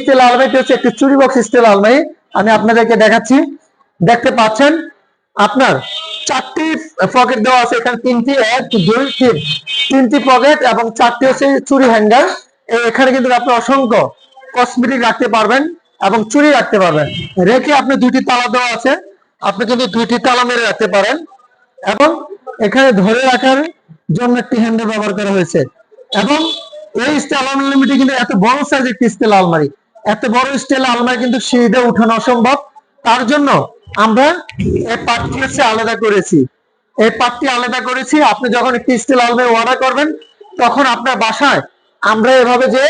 Still আলমারিটি হচ্ছে একটি চুরি বক্স স্টিল আলমারি আমি আপনাদেরকে দেখাচ্ছি। দেখতে পাচ্ছেন, আপনার চারটি পকেট দেওয়া আছে। এখানে তিনটি এক, দুই, তিন। তিনটি পকেট এবং চারটি হচ্ছে চুরি হ্যাঙ্গার এখানে কিন্তু আপনি অসংখ্য কসমেটিক রাখতে পারবেন এবং চুরি রাখতে পারবেন। রেখে আপনি দুইটি তালা দেওয়া আছে। আপনি কিন্তু দুইটি তালা মেরে রাখতে পারেন। এবং এখানে ধরে রাখার জন্য একটি হ্যান্ডেল ব্যবহার করা হয়েছে। এবং এই স্টাইল আনলিমিটেড কিন্তু এত বড় সাইজ একটি স্টেল আলমারি এত বড় স্টাইল আলমারি কিন্তু সিঁড়িতে উঠানো অসম্ভব। তার জন্য আমরা এই পার্টটি হচ্ছে আলাদা করেছি। এই পার্টটি আলাদা করেছি, আপনি যখন একটি স্টিল আলমারি অর্ডার করবেন, তখন আপনার বাসায় আমরা এভাবে যে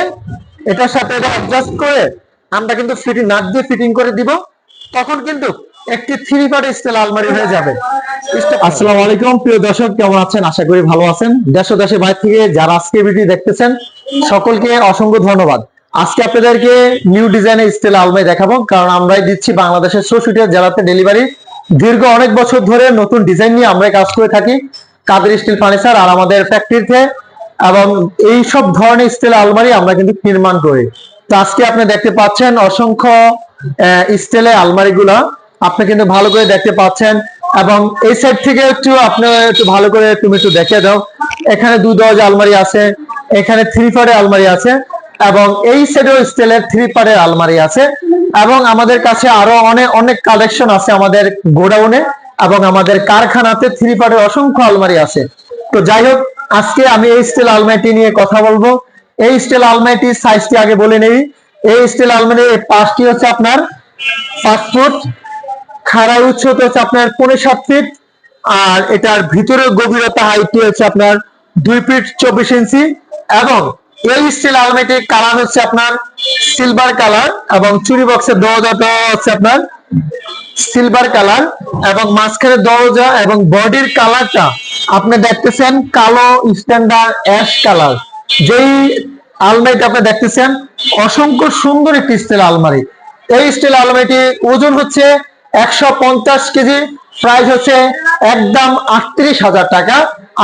এটার সাথে এটা অ্যাডজাস্ট করে আমরা কিন্তু ফিটিং নাট দিয়ে ফিটিং করে দিব, তখন কিন্তু একটি থ্রি পার্ট স্টিল আলমারি হয়ে যাবে। আসসালামু আলাইকুম, প্রিয় দর্শক, কেমন আছেন? আশা করি ভালো আছেন। দেশ ও দেশের বাইরে থেকে যারা আজকে ভিডিও দেখতেছেন, সকলকে অসংখ্য ধন্যবাদ। আজকে আপনাদেরকে নিউ ডিজাইনের স্টিল আলমারি দেখাবো, কারণ আমরাই দিচ্ছি বাংলাদেশের চৌষট্টি জেলাতে ডেলিভারি দীর্ঘ অনেক বছর ধরে নতুন ডিজাইন নিয়ে আমরা কাজ করে থাকি, কাদের স্টিল ফার্নিচার আর আমাদের ফ্যাক্টরিতে এবং এই সব ধরনের স্টিল আলমারি আমরা কিন্তু নির্মাণ করি। তো আজকে আপনি দেখতে পাচ্ছেন অসংখ্য স্টিলের আলমারিগুলা। আপনি কিন্তু ভালো করে দেখতে পাচ্ছেন। এবং এই সাইড থেকে একটু আপনি একটু ভালো করে তুমি একটু দেখে দাও। এখানে দু দরজা আলমারি আছে, এখানে থ্রি পার্টের আলমারি আছে। এবং এই সাইডেও স্টিলের থ্রি পার্টের আলমারি আছে। এবং আমাদের কাছে আরও অনেক অনেক কালেকশন আছে আমাদের গোডাউনে এবং আমাদের কারখানাতে থ্রি পার্টের অসংখ্য আলমারি আছে। তো যাই হোক, আজকে আমি এই স্টিল আলমারিটি নিয়ে কথা বলব। এই স্টিল আলমারিটির সাইজটি আগে বলে নেই। এই স্টিল আলমারির এই পাঁচটি হচ্ছে আপনার পাঁচ ফুট খাড়া উচ্চতা হচ্ছে আপনার পনেরো সাত ফিট আর এটার ভিতরের গভীরতা হাইটটি হচ্ছে আপনার দুই ফিট চব্বিশ ইঞ্চি এবং এই স্টিল আলমারিটির কালার হচ্ছে আপনার সিলভার কালার এবং চুরি বক্সের দরজাটা হচ্ছে আপনার সিলভার কালার এবং মাঝখানে দরজা এবং বডির কালারটা আপনি দেখতেছেন কালো স্ট্যান্ডার্ড অ্যাশ কালার যেই আলমারিটা আপনি দেখতেছেন, অসংখ্য সুন্দর একটি স্টিল আলমারি। এই স্টিল আলমারিটি ওজন হচ্ছে একশো পঞ্চাশ কেজি প্রাইস হচ্ছে একদম আটত্রিশ হাজার টাকা।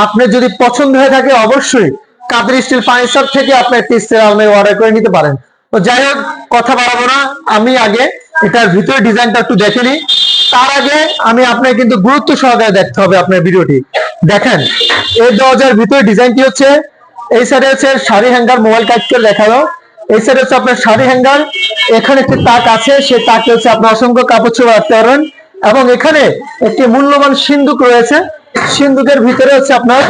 আপনি যদি পছন্দ হয়ে থাকে অবশ্যই কাদের স্টিল ফার্নিচার থেকে আপনি একটি স্টিল আলমারি অর্ডার করে নিতে পারেন। তো যাই হোক, কথা বাড়াবো না। আমি আগে এটার ভিতরে ডিজাইনটা একটু দেখে নিই। তার আগে আমি আপনার কিন্তু গুরুত্ব সহকারে দেখতে হবে আপনার ভিডিওটি। দেখেন, এই দরজার ভিতরে ডিজাইনটি হচ্ছে, এই সাইডে হচ্ছে শাড়ি হ্যাঙ্গার মোবাইল কাজ করে দেখাল। এই সাইডে হচ্ছে আপনার শাড়ি হ্যাঙ্গার এখানে একটি তাক আছে, সেই তাকে হচ্ছে আপনার অসংখ্য কাপড় চোপড় রাখতে পারবেন। এবং এখানে একটি মূল্যবান সিন্ধুক রয়েছে। সিন্ধুকের ভিতরে হচ্ছে আপনার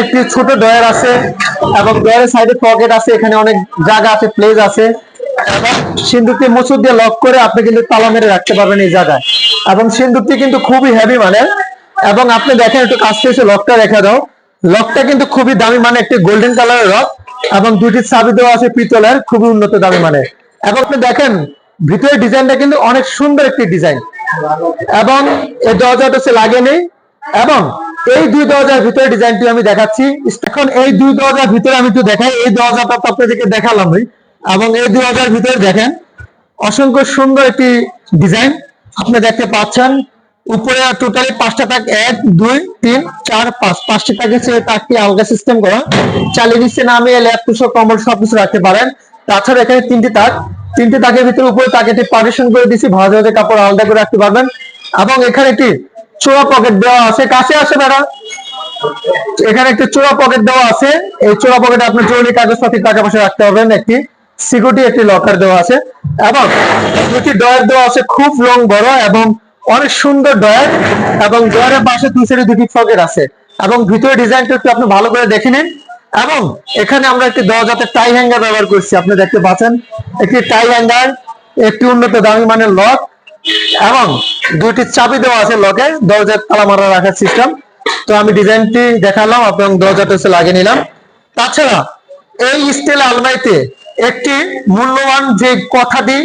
একটি ছোট ডয়ার আছে এবং ডয়ারের সাইডে পকেট আছে, এখানে অনেক জায়গা আছে প্লেস আছে। সিন্দুকটি মুচুর দিয়ে লক করে আপনি কিন্তু তালা মেরে রাখতে পারবেন এই জায়গায়। এবং সিন্দুকটি কিন্তু খুবই হেভি মানে এবং আপনি দেখেন একটু কাছ থেকে লকটা রেখে দাও। লকটা কিন্তু খুবই দামি মানে একটি গোল্ডেন কালারের লক এবং দুটি চাবি দেওয়া আছে পিতলের, খুবই উন্নত দামি মানে এবং আপনি দেখেন, ভিতরে ডিজাইনটা কিন্তু অনেক সুন্দর একটি ডিজাইন। এবং এই দরজাটা হচ্ছে লাগে নেই। এবং এই দুই দরজার ভিতরে ডিজাইনটি আমি দেখাচ্ছি। এখন এই দুই দরজার ভিতরে আমি একটু দেখাই। এই দরজাটা তো আপনাদেরকে দেখালাম এবং এই দুই দরজার ভিতরে দেখেন, অসংখ্য সুন্দর একটি ডিজাইন আপনি দেখতে পাচ্ছেন। উপরে টোটালি পাঁচটা তাক, এক, দুই, তিন, চার, পাঁচ। পাঁচটি তাকে ছেড়ে তাকটি আলগা সিস্টেম করা। চালিয়ে নিচ্ছে নামিয়ে ল্যাপ টুসো কম্বল সবকিছু রাখতে পারেন। তাছাড়া এখানে তিনটি তাক। তিনটি তাকের ভিতরে উপরে তাকেটি পার্টিশন করে দিচ্ছি ভাঁজ ভাঁজে কাপড় আলাদা করে রাখতে পারবেন। এবং এখানে একটি চোরা পকেট দেওয়া আছে, কাছে আসে ম্যাডাম? এখানে একটি চোরা পকেট দেওয়া আছে। এই চোরা পকেটে আপনি জরুরি কাগজপাতি টাকা পয়সা রাখতে পারবেন একটি সিকিউরিটি একটি লকার দেওয়া আছে। এবং দুটি ডয়ার দেওয়া আছে, খুব লং বড় এবং অনেক সুন্দর ডয়ার এবং ডয়ারের পাশে দুই সাইডে দুটি পকেট আছে। এবং ভিতরে ডিজাইনটা একটু আপনি ভালো করে দেখে নিন। এবং এখানে আমরা একটি দরজাতে টাই হ্যাঙ্গার ব্যবহার করছি, আপনি দেখতে পাচ্ছেন। একটি টাই হ্যাঙ্গার একটি উন্নত দামি মানের লক এবং দুইটি চাবি দেওয়া আছে লকে দরজার তালা মারা রাখার সিস্টেম তো আমি ডিজাইনটি দেখালাম এবং দরজাটা হচ্ছে লাগিয়ে নিলাম। তাছাড়া এই স্টিল আলমারিতে একটি মূল্যবান যে কথাটি,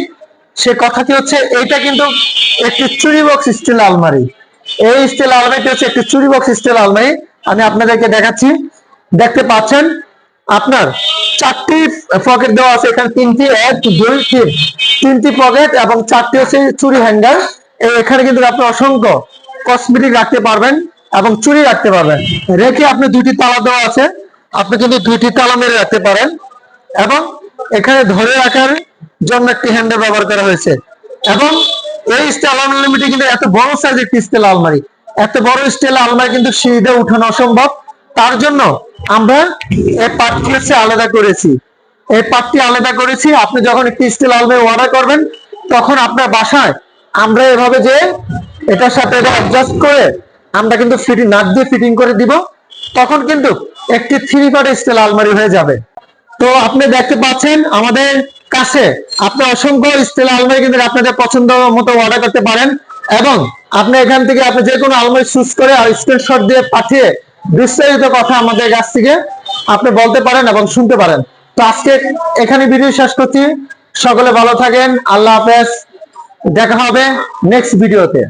সে কথাটি হচ্ছে, এইটা কিন্তু একটি চুরি বক্স স্টিল আলমারি। এই স্টিল আলমারিটি হচ্ছে একটি চুরি বক্স স্টিল আলমারি। আমি আপনাদেরকে দেখাচ্ছি। দেখতে পাচ্ছেন আপনার চারটি পকেট দেওয়া আছে, এখানে তিনটি এক, দুই, তিন। তিনটি পকেট এবং চারটি হচ্ছে চুরি হ্যাঙ্গার এখানে কিন্তু আপনি অসংখ্য কসমেটিক রাখতে পারবেন এবং চুরি রাখতে পারবেন। রেখে আপনি দুইটি তালা দেওয়া আছে, আপনি কিন্তু দুইটি তালা মেরে রাখতে পারেন। এবং এখানে ধরে রাখার জন্য একটি হ্যান্ডেল ব্যবহার করা হয়েছে। এবং এই স্টেল আনলিমিটেড কিন্তু এত বড় সাইজ একটি স্টাইল আলমারি। এত বড় স্টেল আলমারি কিন্তু সিঁড়িতে উঠানো অসম্ভব। তার জন্য আমরা এই পার্টটি হচ্ছে আলাদা করেছি। এই পার্টটি আলাদা করেছি, আপনি যখন একটি স্টিল আলমারি অর্ডার করবেন, তখন আপনার বাসায় আমরা এভাবে যে এটার সাথে এটা অ্যাডজাস্ট করে আমরা কিন্তু ফিটিং নাট দিয়ে ফিটিং করে দিব, তখন কিন্তু একটি থ্রি পার্ট স্টিল আলমারি হয়ে যাবে। তো আপনি দেখতে পাচ্ছেন আমাদের কাছে আপনি অসংখ্য স্টিল আলমারি কিন্তু আপনাদের পছন্দ মতো অর্ডার করতে পারেন এবং আপনি এখান থেকে আপনি যে কোনো আলমারি চুজ করে স্ক্রিনশট দিয়ে পাঠিয়ে বিস্তারিত কথা আমাদের কাছ থেকে আপনি বলতে পারেন এবং শুনতে পারেন। তো আজকে এখানে ভিডিও শেষ করছি। সকলে ভালো থাকেন। আল্লাহ হাফেজ। দেখা হবে নেক্সট ভিডিওতে